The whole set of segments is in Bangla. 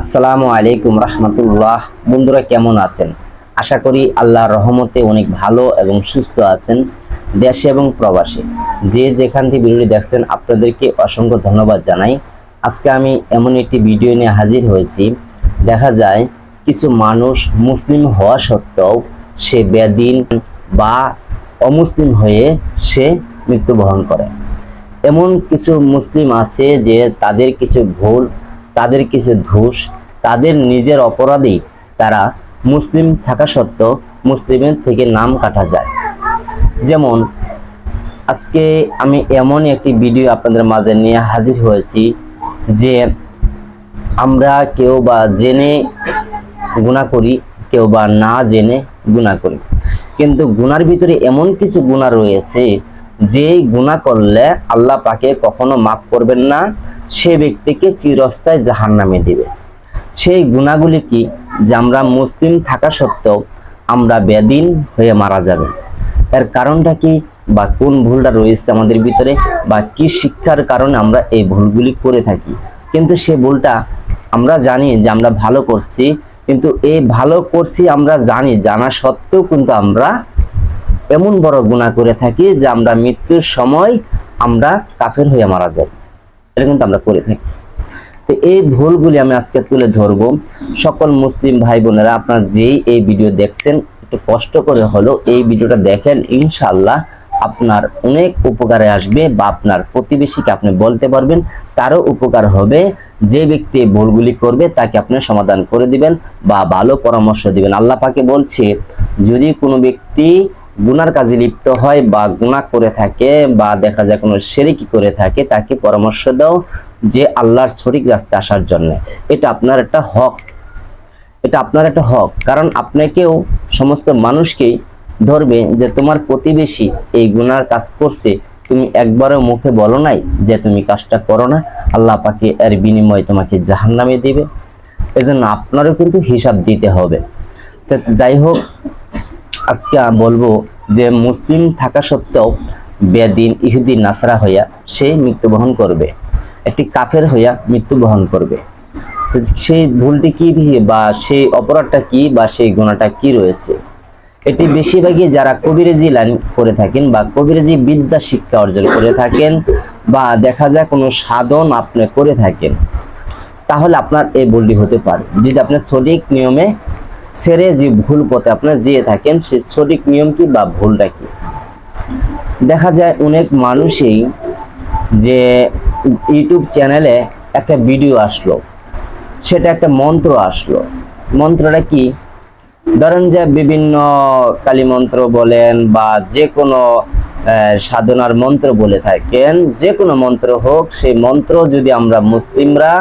আসসালামু আলাইকুম রহমতুল্লাহ। বন্ধুরা কেমন আছেন? আশা করি আল্লাহর রহমতে অনেক ভালো এবং সুস্থ আছেন দেশে এবং প্রবাসে। যে যেখান থেকে ভিডিওটি দেখছেন, আপনাদেরকে অসংখ্য ধন্যবাদ জানাই। আজকে আমি এমন একটি ভিডিও নিয়ে হাজির হয়েছি। দেখা যায়, কিছু মানুষ মুসলিম হওয়া সত্ত্বেও সে বেদিন বা অমুসলিম হয়ে সে মৃত্যুবরণ করে। এমন কিছু মুসলিম আছে যে তাদের কিছু ভুল তাদের কিছু ধূস, তাদের নিজের অপরাধেই তারা মুসলিম থাকা সত্ত্বেও মুসলিমের থেকে নাম কাটা যায়। যেমন, আজকে আমি এমন একটি ভিডিও আপনাদের মাঝে নিয়ে হাজির হয়েছি যে আমরা কেউ বা জেনে গুণা করি, কেউ বা না জেনে গুণা করি। কিন্তু গুনার ভিতরে এমন কিছু গুণা রয়েছে যে গুণা করলে আল্লাহ পাকে কখনো মাফ করবেন না, সে ব্যক্তিকে চিরস্থায় জাহান নামে দিবে। সেই গুণাগুলি কি? যে আমরা মুসলিম থাকা সত্ত্বেও আমরা বেদিন হয়ে মারা যাবে। এর কারণটা কি? বা কোন ভুলটা রয়েছে আমাদের ভিতরে? বা কি শিক্ষার কারণে আমরা এই ভুলগুলি করে থাকি? কিন্তু সে ভুলটা আমরা জানি যে আমরা ভালো করছি, কিন্তু এই ভালো করছি আমরা জানি, জানা সত্ত্বেও কিন্তু আমরা এমন বড় গুণা করে থাকি যে আমরা মৃত্যুর সময় আমরা কাফের হয়ে মারা যাই। এটা কিন্তু আমরা করে থাকি। তো এই ভুলগুলি আমি আজকে তুলে ধরবো। সকল মুসলিম ভাই বোনেরা, আপনারা যেই এই ভিডিও দেখছেন, একটু কষ্ট করে হলো এই ভিডিওটা দেখেন ইনশাল্লাহ আপনার অনেক উপকারে আসবে বা আপনার প্রতিবেশীকে আপনি বলতে পারবেন তারও উপকার হবে, যে ব্যক্তি ভুলগুলি করবে তাকে আপনি সমাধান করে দিবেন বা ভালো পরামর্শ দিবেন। আল্লাহ পাকে বলছে, যদি কোনো ব্যক্তি গুনার কাজে লিপ্ত হয় বা গুনাহ করে থাকে বা দেখা যায় কোনো সেরিকি করে থাকে, তাকে পরামর্শ দাও যে আল্লাহর সঠিক রাস্তা আসার জন্য। এটা আপনার একটা হক। এটা আপনার একটা হক। কারণ আপনাকেও সমস্ত মানুষকেই ধরবে যে তোমার প্রতিবেশী এই গুনার কাজ করছে। তুমি একবারও মুখে বলো নাই যে তুমি কাজটা করো না। আল্লাহ পাকে এর বিনিময়ে তোমাকে জাহান্নামে দিবে। এজন্য আপনারও কিন্তু হিসাব দিতে হবে। যাই হোক আজকে বলব যে মুসলিম থাকা সত্ত্বেও বেদিন ইহুদি নাসরা হইয়া সে মৃত্যুবরণ করবে। একটি কাফের হইয়া মৃত্যুবরণ করবে। সেই ভুলটি কি বা সেই অপরাধটা কি বা সেই গুণাটা কি রয়েছে? এটি বেশিরভাগই যারা কবিরেজি লাইন করে থাকেন বা কবিরেজি বিদ্যা শিক্ষা অর্জন করে থাকেন বা দেখা যায় কোনো সাধন আপনি করে থাকেন, তাহলে আপনার এই ভুলটি হতে পারে। যদি আপনার সঠিক নিয়মে ছেড়ে যে ভুল পথে আপনার যেয়ে থাকেন, সে সঠিক নিয়ম কি বা ভুলটা কি? দেখা যায় অনেক মানুষই যে ইউটিউব চ্যানেলে একটা ভিডিও আসলো, সেটা একটা মন্ত্র আসলো। মন্ত্রটা কি? ধরেন যে বিভিন্ন কালী মন্ত্র বলেন বা যে কোনো সাধনার মন্ত্র বলে থাকেন, যে কোনো মন্ত্র হোক, সেই মন্ত্র যদি আমরা মুসলিমরা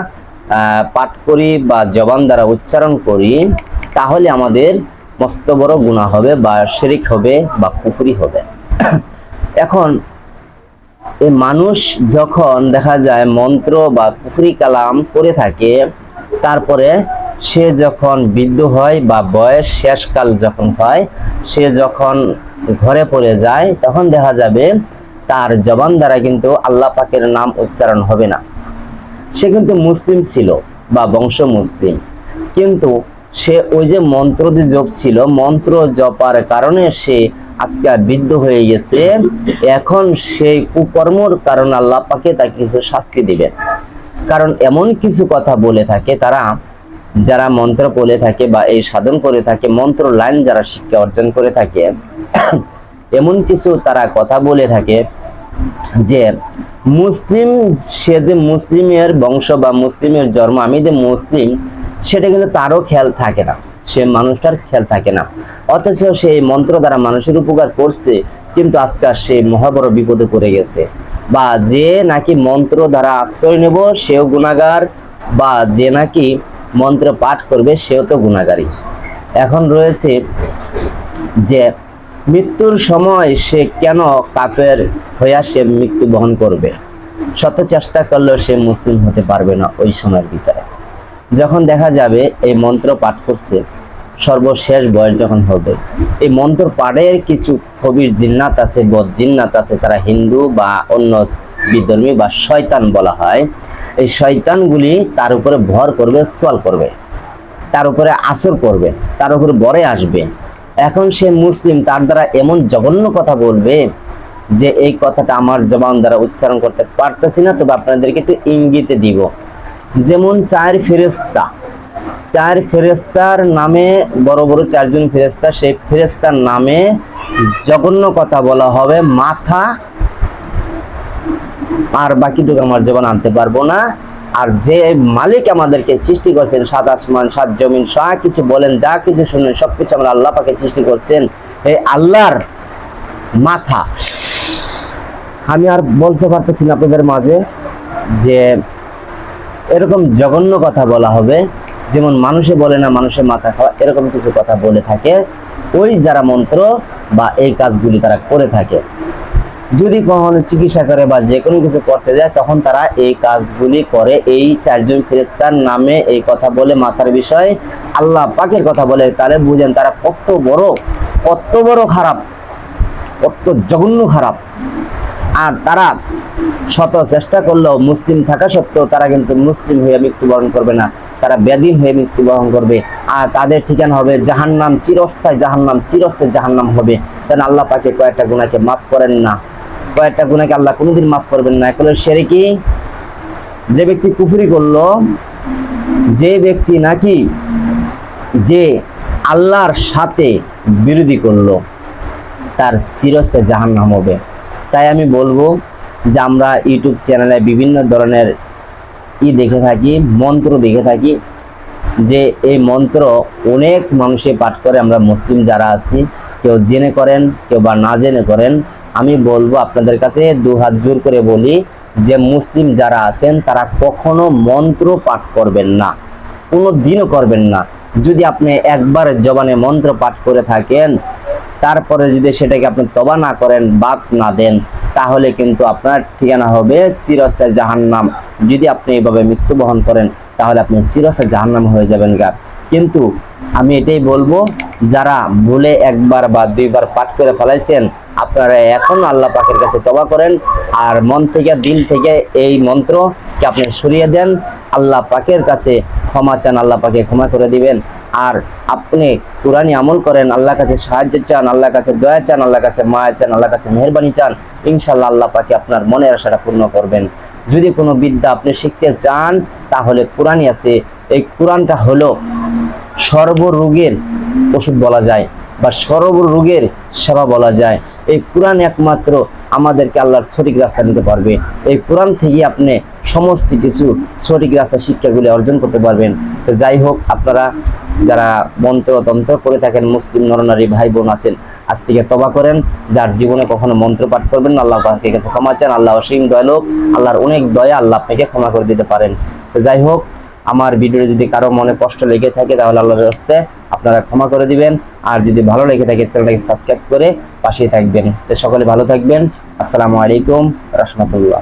পাঠ করি বা জবান দ্বারা উচ্চারণ করি তাহলে আমাদের মস্ত বড় গুণা হবে বা শিরিক হবে বা কুফরি হবে। এখন এই মানুষ যখন দেখা যায় মন্ত্র বা কুফরি কালাম করে থাকে, তারপরে সে যখন বৃদ্ধ হয় বা বয়স শেষকাল যখন হয়, সে যখন ঘরে পড়ে যায়, তখন দেখা যাবে তার জবান দ্বারা কিন্তু আল্লাহ পাকের নাম উচ্চারণ হবে না। সে কিন্তু মুসলিম ছিল বা বংশ মুসলিম। কিন্তু সে ওই যে মন্ত্র দিয়ে জপ ছিল, মন্ত্র জপার কারণে সে আজকে বৃদ্ধ হয়ে গেছে। এখন সেই কুকর্মর কারণ আল্লাহ পাকে তাকে কিছু শাস্তি দিবেন। কারণ এমন কিছু কথা বলে থাকে তারা, যারা মন্ত্র বলে থাকে বা এই সাধন করে থাকে, মন্ত্র লাইন যারা শিক্ষা অর্জন করে থাকে, এমন কিছু তারা কথা বলে থাকে যে, মুসলিম, সে মুসলিমের বংশ বা মুসলিমের জন্ম, আমি যে মুসলিম সেটা কিন্তু তারও খেয়াল থাকে না। সে মানুষটার খেয়াল থাকে না। অথচ সেই মন্ত্র দ্বারা মানুষের উপকার করছে, কিন্তু আজকাল সে মহাবড় বিপদে পড়ে গেছে। বা যে নাকি মন্ত্র দ্বারা আশ্রয় নেব, সেও গুণাগার, বা যে নাকি মন্ত্র পাঠ করবে, সেও তো গুণাগারী এখন রয়েছে যে মৃত্যুর সময় সে কেন কাপের হইয়া সে মৃত্যু বহন করবে? শত চেষ্টা করলেও সে মুসলিম হতে পারবে না ওই সময়ের ভিতরে। যখন দেখা যাবে এই মন্ত্র পাঠ করছে, সর্বশেষ বয়স যখন হবে, এই মন্ত্র পাঠের কিছু কবির জিন্নাত আছে, বদ জিন্নাত আছে, তারা হিন্দু বা অন্য বিধর্মী বা শয়তান বলা হয়, এই শয়তানগুলি তার উপরে ভর করবে, সোয়াল করবে, তার উপরে আসর করবে, তার উপরে বরে আসবে। এখন সে মুসলিম, তার দ্বারা এমন জঘন্য কথা বলবে যে, এই কথাটা আমার জবান দ্বারা উচ্চারণ করতে পারতেছি না, তবে আপনাদেরকে একটু ইঙ্গিতে দিব। যেমন চার ফেরেস্তা চার ফেরেস্তার নামে বড় বড় চারজন ফেরেস্তা সেই ফেরেস্তার নামে জঘন্য কথা বলা হবে, মাথা আর বাকিটুকু আমার জীবন আনতে পারব না। আর যে মালিক আমাদেরকে সৃষ্টি করছেন, সাত আসমান, সাত জমিন, সব কিছু বলেন, যা কিছু শুনেন সবকিছু আমরা আল্লাহ পাকে সৃষ্টি করছেন, এই আল্লাহর মাথা। আমি আর বলতে পারতেছি না আপনাদের মাঝে যে এরকম জঘন্য কথা বলা হবে, যেমন মানুষে বলে না মানুষের মাথা খাওয়া, এরকম কিছু কথা বলে থাকে ওই যারা মন্ত্র বা এই কাজগুলি তারা করে থাকে। যদি কখনো চিকিৎসা করে বা যে কোনো কিছু করতে যায়, তখন তারা এই কাজগুলি করে। এই চারজন ফেরেস্তার নামে এই কথা বলে মাথার বিষয়, আল্লাহ পাকের কথা বলে, তাহলে বুঝেন তারা কত বড় কত বড় খারাপ, কত জঘন্য খারাপ। আর তারা শত চেষ্টা করলেও মুসলিম থাকা সত্ত্বেও তারা কিন্তু মুসলিম হয়ে মৃত্যুবরণ করবে না। তারা বেদিন হয়ে মৃত্যুবরণ করবে। আর তাদের ঠিকানা হবে জাহান্নাম, চিরস্থায় জাহান্নাম চিরস্থায় জাহান্নাম হবে। তেন আল্লাহ পাকে কয়েকটা গুণাকে মাফ করেন না। কয়েকটা গুণাকে আল্লাহ কোনোদিন মাফ করবেন না। এখন সেরে কি? যে ব্যক্তি কুফরি করল, যে ব্যক্তি নাকি যে আল্লাহর সাথে বিরোধী করল, তার চিরস্থায়ী জাহান্নাম হবে। তাই আমি বলব যে আমরা ইউটিউব চ্যানেলে বিভিন্ন ধরনের ই দেখে থাকি, মন্ত্র দেখে থাকি, যে এই মন্ত্র অনেক মানুষে পাঠ করে, আমরা মুসলিম যারা আছি, কেউ জেনে করেন, কেউ বা না জেনে করেন, আমি বলব আপনাদের কাছে দু হাত জোর করে বলি যে মুসলিম যারা আছেন, তারা কখনো মন্ত্র পাঠ করবেন না কোনো দিনও করবেন না। যদি আপনি একবার জবানে মন্ত্র পাঠ করে থাকেন তারপরে যদি সেটাকে আপনি তবা না করেন, বাদ না দেন, তাহলে কিন্তু আপনার ঠিকানা হবে চিরস্থায়ী জাহান্নাম। যদি আপনি এইভাবে মৃত্যুবরণ করেন, তাহলে আপনি চিরস্থায়ী জাহান্নাম হয়ে যাবেন গা। কিন্তু আমি এটাই বলব, যারা ভুলে একবার বা দুইবার পাঠ করে ফেলাইছেন, আপনারা এখন আল্লাহ পাকের কাছে তবা করেন, আর মন থেকে, দিল থেকে এই মন্ত্রকে আপনি সরিয়ে দেন। আল্লাহ পাকের কাছে ক্ষমা চান, আল্লাহ পাকে ক্ষমা করে দিবেন। আর আপনি কোরআনই আমল করেন, আল্লাহর কাছে সাহায্য চান, আল্লাহর কাছে দয়া চান, আল্লাহর কাছে মায়া চান, আল্লাহর কাছে মেহরবানি চান ইনশাল্লাহ আল্লাহ পাকে আপনার মনের আশাটা পূর্ণ করবেন। যদি কোনো বিদ্যা আপনি শিখতে চান, তাহলে কোরআনই আছে। এই কোরআনটা হলো সর্বরোগের ওষুধ বলা যায় বা সর্বরোগের সেবা বলা যায়। এই কোরআন একমাত্র আমাদেরকে আল্লাহর সঠিক রাস্তা নিতে পারবে। এই কোরআন থেকে আপনি সমস্ত কিছু সঠিক রাস্তা শিক্ষাগুলি অর্জন করতে পারবেন। তো যাই হোক, আপনারা যারা মন্ত্র তন্ত্র করে থাকেন, মুসলিম নরনারী ভাই বোন আছেন, আজ থেকে তবা করেন। যার জীবনে কখনো মন্ত্র পাঠ করবেন না, আল্লাহ পাকের কাছে ক্ষমা চান, আল্লাহ অসীম দয়ালোক আল্লাহর অনেক দয়া আল্লাহ আপনাকে ক্ষমা করে দিতে পারেন। তো যাই হোক, আমার ভিডিও যদি কারও মনে কষ্ট লেগে থাকে, তাহলে আল্লাহর রাস্তে আপনারা ক্ষমা করে দিবেন। আর যদি ভালো লেগে থাকে, চ্যানেলটাকে সাবস্ক্রাইব করে পাশে থাকবেন। তো সকলে ভালো থাকবেন। আসসালামু আলাইকুম রহমতুল্লাহ।